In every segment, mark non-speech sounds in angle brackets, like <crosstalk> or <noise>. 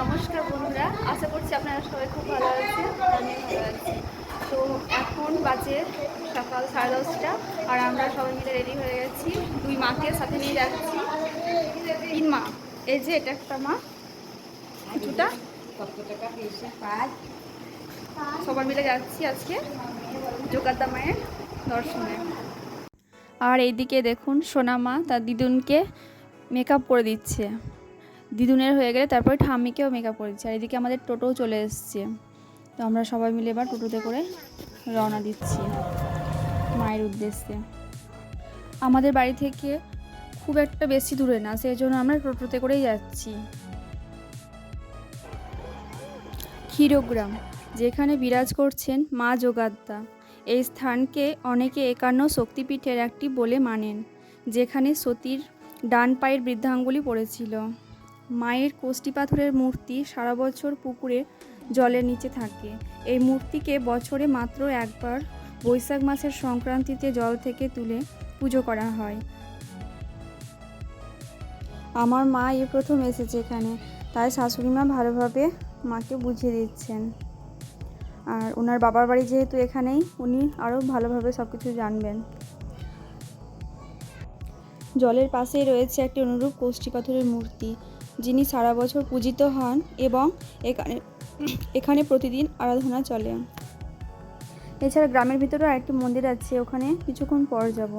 নমস্কার বন্ধুরা, আশা করছি আপনারা সবাই খুব ভালো আছেন আমি ভালো আছি। তো এখন বাজে সকাল সাড়ে দশটা, আর আমরা সবাই মিলে রেডি হয়ে গেছি। দুই মাকে সাথে নিয়ে যাচ্ছি। তিন মা, এই যে এটা একটা মা, কিছুটা। সবাই মিলে যাচ্ছি আজকে যোগাদ্দা মায়ের দর্শনে। আর এইদিকে দেখুন সোনা মা, তার দিদুনকে মেকআপ করে দিচ্ছে। দিদুনের হয়ে গেলে তারপরে ঠাম্মিকেও মেকআপ করে দিচ্ছে। আর এদিকে আমাদের টোটোও চলে এসছে। তো আমরা সবাই মিলে এবার টোটোতে করে রওনা দিচ্ছি মায়ের উদ্দেশ্যে। আমাদের বাড়ি থেকে খুব একটা বেশি দূরে না সেই জন্য আমরা টোটোতে করেই যাচ্ছি। ক্ষীরগ্রাম, যেখানে বিরাজ করছেন মা যোগাদ্দা এই স্থানকে অনেকে একান্ন শক্তিপীঠের একটি বলে মানেন, যেখানে সতীর ডান পায়ের বৃদ্ধাঙ্গুলি পড়েছিল। মায়ের কোষ্টি পাথরের মূর্তি সারা বছর পুকুরে জলের নিচে থাকে। এই মূর্তিকে বছরে মাত্র একবার বৈশাখ মাসের সংক্রান্তিতে জল থেকে তুলে পুজো করা হয়। আমার মা এই প্রথম এসেছে এখানে, তাই শাশুড়ি মা ভালোভাবে মাকে বুঝিয়ে দিচ্ছেন। আর ওনার বাবার বাড়ি যেহেতু এখানেই, উনি আরও ভালোভাবে সব কিছু জানবেন। জলের পাশেই রয়েছে একটি অনুরূপ কোষ্ঠী পাথরের মূর্তি। যিনি সারা বছর পূজিত হন এবং এখানে এখানে প্রতিদিন আরাধনা চলে। এছাড়া গ্রামের ভিতরেও আরেকটি মন্দির আছে, ওখানে কিছুক্ষণ পর যাব।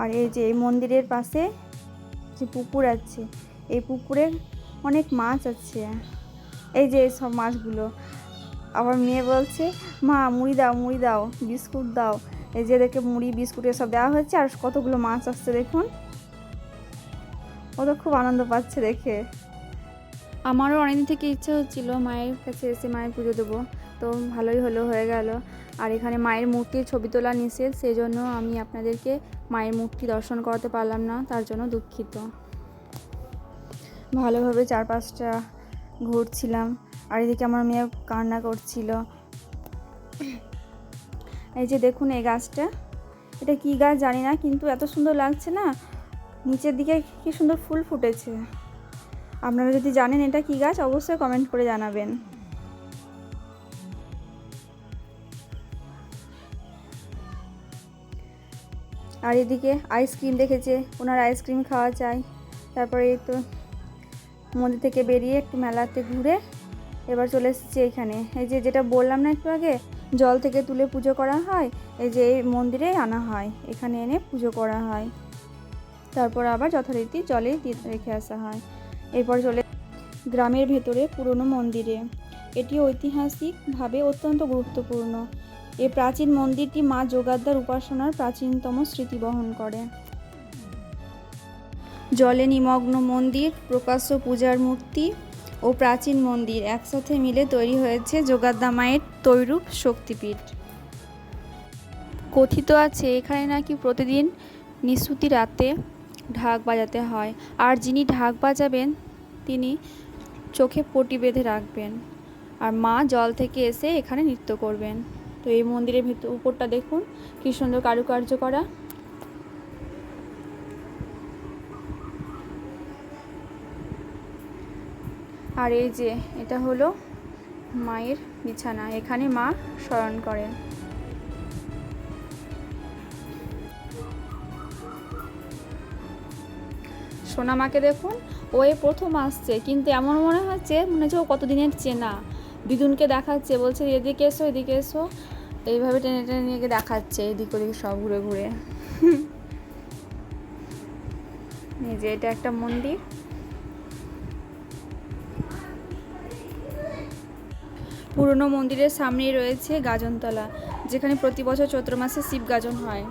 আর এই যে এই মন্দিরের পাশে যে পুকুর আছে, এই পুকুরে অনেক মাছ আছে। এই যে সব মাছগুলো। আবার মেয়ে বলছে, মা, মুড়ি দাও মুড়ি দাও, বিস্কুট দাও। এই যে দেখে মুড়ি, বিস্কুট এসব দেওয়া হয়েছে, আর কতগুলো মাছ আসছে দেখুন। ও তো খুব আনন্দ পাচ্ছে দেখে। আমারও অনেকদিন থেকে ইচ্ছা হচ্ছিল মায়ের কাছে এসে মায়ের পুজো দেবো। তো ভালোই হলো, হয়ে গেল। আর এখানে মায়ের মূর্তির ছবি তোলা নিষেধ সেই জন্য আমি আপনাদেরকে মায়ের মূর্তি দর্শন করাতে পারলাম না, তার জন্য দুঃখিত। ভালোভাবে চারপাশটা ঘুরছিলাম, আর এদিকে আমার মেয়ে কান্না করছিল। এই যে দেখুন এই গাছটা। এটা কি গাছ জানি না, কিন্তু এত সুন্দর লাগছে না নিচের দিকে কি সুন্দর ফুল ফুটেছে। আপনারা যদি জানেন এটা কি গাছ, অবশ্যই কমেন্ট করে জানাবেন। আর এদিকে আইসক্রিম দেখেছে, ওনার আইসক্রিম খাওয়া চাই তারপরে এই তো মন্দির থেকে বেরিয়ে একটু মেলাতে ঘুরে এবার চলে এসেছি এখানে। এই যে যেটা বললাম না একটু আগে, জল থেকে তুলে পুজো করা হয়, এই যে এই মন্দিরে আনা হয়, এখানে এনে পুজো করা হয়। তারপর আবার যথারীতি জলে রেখে আসা হয়। এরপর চলে গ্রামের ভেতরে পুরনো মন্দিরে। এটি ঐতিহাসিকভাবে অত্যন্ত গুরুত্বপূর্ণ। এই প্রাচীন মন্দিরটি মা যোগাদ্দার উপাসনার প্রাচীনতম স্মৃতি বহন করে। জলে নিমগ্ন মন্দির, প্রকাশ্য পূজার মূর্তি ও প্রাচীন মন্দির একসাথে মিলে তৈরি হয়েছে যোগাদ্দা মায়ের তৈরূপ শক্তিপীঠ। কথিত আছে, এখানে নাকি প্রতিদিন নিশুতি রাতে ঢাক বাজাতে হয়। আর যিনি ঢাক বাজাবেন, তিনি চোখে পটি বেঁধে রাখবেন। আর মা জল থেকে এসে এখানে নৃত্য করবেন। তো এই মন্দিরের ভিতর, উপরটা দেখুন, কী সুন্দর কারুকার্য করা। আর এই যে, এটা হলো মায়ের বিছানা। এখানে মা শয়ন করেন। সোনামাকে দেখুন, ও এই প্রথম আসছে, কিন্তু এমন মনে হচ্ছে মনে হচ্ছে ও কতদিনের চেনা। দিদুনকে দেখাচ্ছে, বলছে, এদিকে এসো এদিকে এসো। এইভাবে টেনে টেনে নিয়ে দেখাচ্ছে, এদিক ওদিক সব ঘুরে ঘুরে। <laughs> যে এটা একটা মন্দির। পুরনো মন্দিরের সামনেই রয়েছে গাজনতলা, যেখানে প্রতি বছর চৈত্র মাসে শিব গাজন হয়।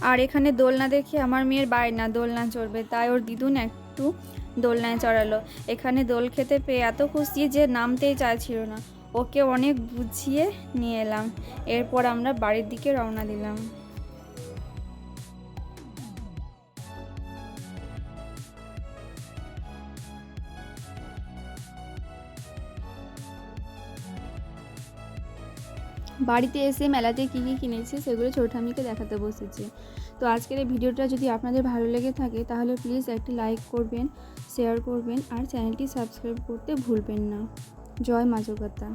আর এখানে দোলনা দেখে আমার মেয়ের বায়না দোলনা চড়বে। তাই ওর দিদুন একটু দোলনায় চড়ালো। এখানে দোল খেতে পেয়ে এত খুশি যে নামতেই চাইছিল না। ওকে অনেক বুঝিয়ে নিয়ে এলাম। এরপর আমরা বাড়ির দিকে রওনা দিলাম। বাড়িতে এসে মেলাতে কী কী কিনেছে সেগুলো ছোট দেখাতে বসেছে। তো আজকের এই ভিডিওটা যদি আপনাদের ভালো লেগে থাকে তাহলে প্লিজ একটি লাইক করবেন, শেয়ার করবেন আর চ্যানেলটি সাবস্ক্রাইব করতে ভুলবেন না। জয় মা জগদ্দা